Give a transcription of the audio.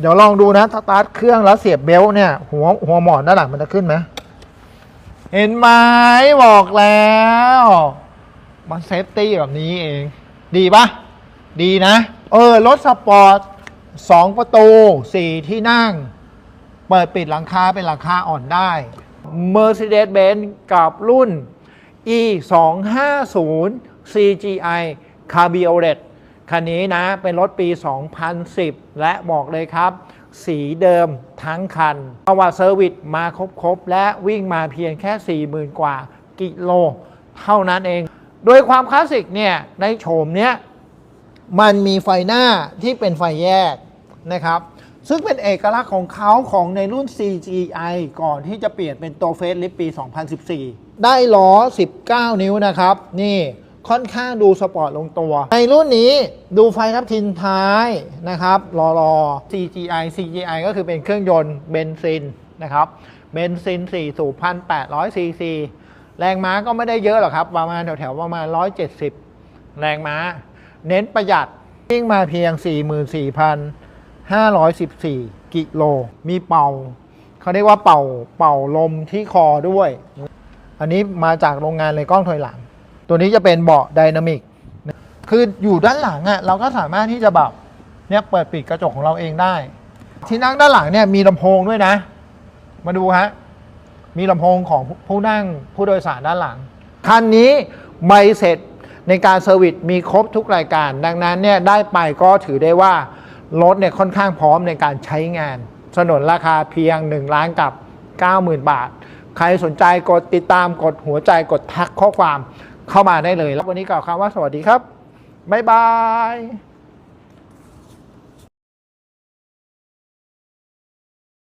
เดี๋ยวลองดูนะสตาร์ทเครื่องแล้วเสียบเบลต์เนี่ยหัวหัวหมอนด้านหลังมันจะขึ้นไหมเห็นไหมบอกแล้ว มันเซฟตี้แบบนี้เอง ดีปะดีนะ เออ รถสปอร์ตสองประตูสี่ที่นั่ง เปิดปิดหลังคาเป็นหลังคาอ่อนได้ Mercedes-Benz กับรุ่น e 2 5 0 CGI Cabriolet คันนี้นะเป็นรถปี 2010 และบอกเลยครับ สีเดิมทั้งคันประวัติเซอร์วิสมาครบๆ และวิ่งมาเพียงแค่ 40,000 กว่ากิโล เท่านั้นเอง โดยความคลาสสิกเนี่ย ในโฉมเนี้ยมันมีไฟหน้าที่เป็นไฟแยกนะครับ ซึ่งเป็นเอกลักษณ์ของเขาของในรุ่น CGI ก่อนที่จะเปลี่ยนเป็นตัวเฟสลิฟปี 2014 ได้ล้อ 19 นิ้วนะครับ นี่ ค่อนข้างดูสปอร์ตลงตัว ในรุ่นนี้ดูไฟทับทินท้ายนะครับรอรอ CGI CGI ก็คือเป็นเครื่องยนต์เบนซินนะครับเบนซิน4สูบ1,800ซีซีแรงม้าก็ไม่ได้เยอะหรอกครับ ประมาณแถวๆประมาณ 170 แรงม้า เน้นประหยัดวิ่งมาเพียง 44,514 กิโล มีเป่า เขาเรียกว่าเป่าเป่าลมที่คอด้วย อันนี้มาจากโรงงานเลยกล้องถอยหลัง ตัวนี้จะเป็นเบาะไดนามิกคืออยู่ด้านหลังอะ่ะเราก็สามารถที่จะแบบเนี่ยเปิดปิดกระจกของเราเองได้ ที่นั่งด้านหลังเนี่ยมีลำโพงด้วยนะ มาดูฮะมีลำโพงของผู้นั่งผู้โดยสารด้านหลังคันนี้ใบเสร็จในการเซอร์วิสมีครบทุกรายการ ดังนั้นเนี่ยได้ไปก็ถือได้ว่ารถเนี่ยค่อนข้างพร้อมในการใช้งาน สนนราคาเพียง 1 ล้านกับ 90,000 บาท ใครสนใจกดติดตามกดหัวใจกดทักข้อความ เข้ามาได้เลย แล้ววันนี้กล่าวคำว่าสวัสดีครับบ๊ายบาย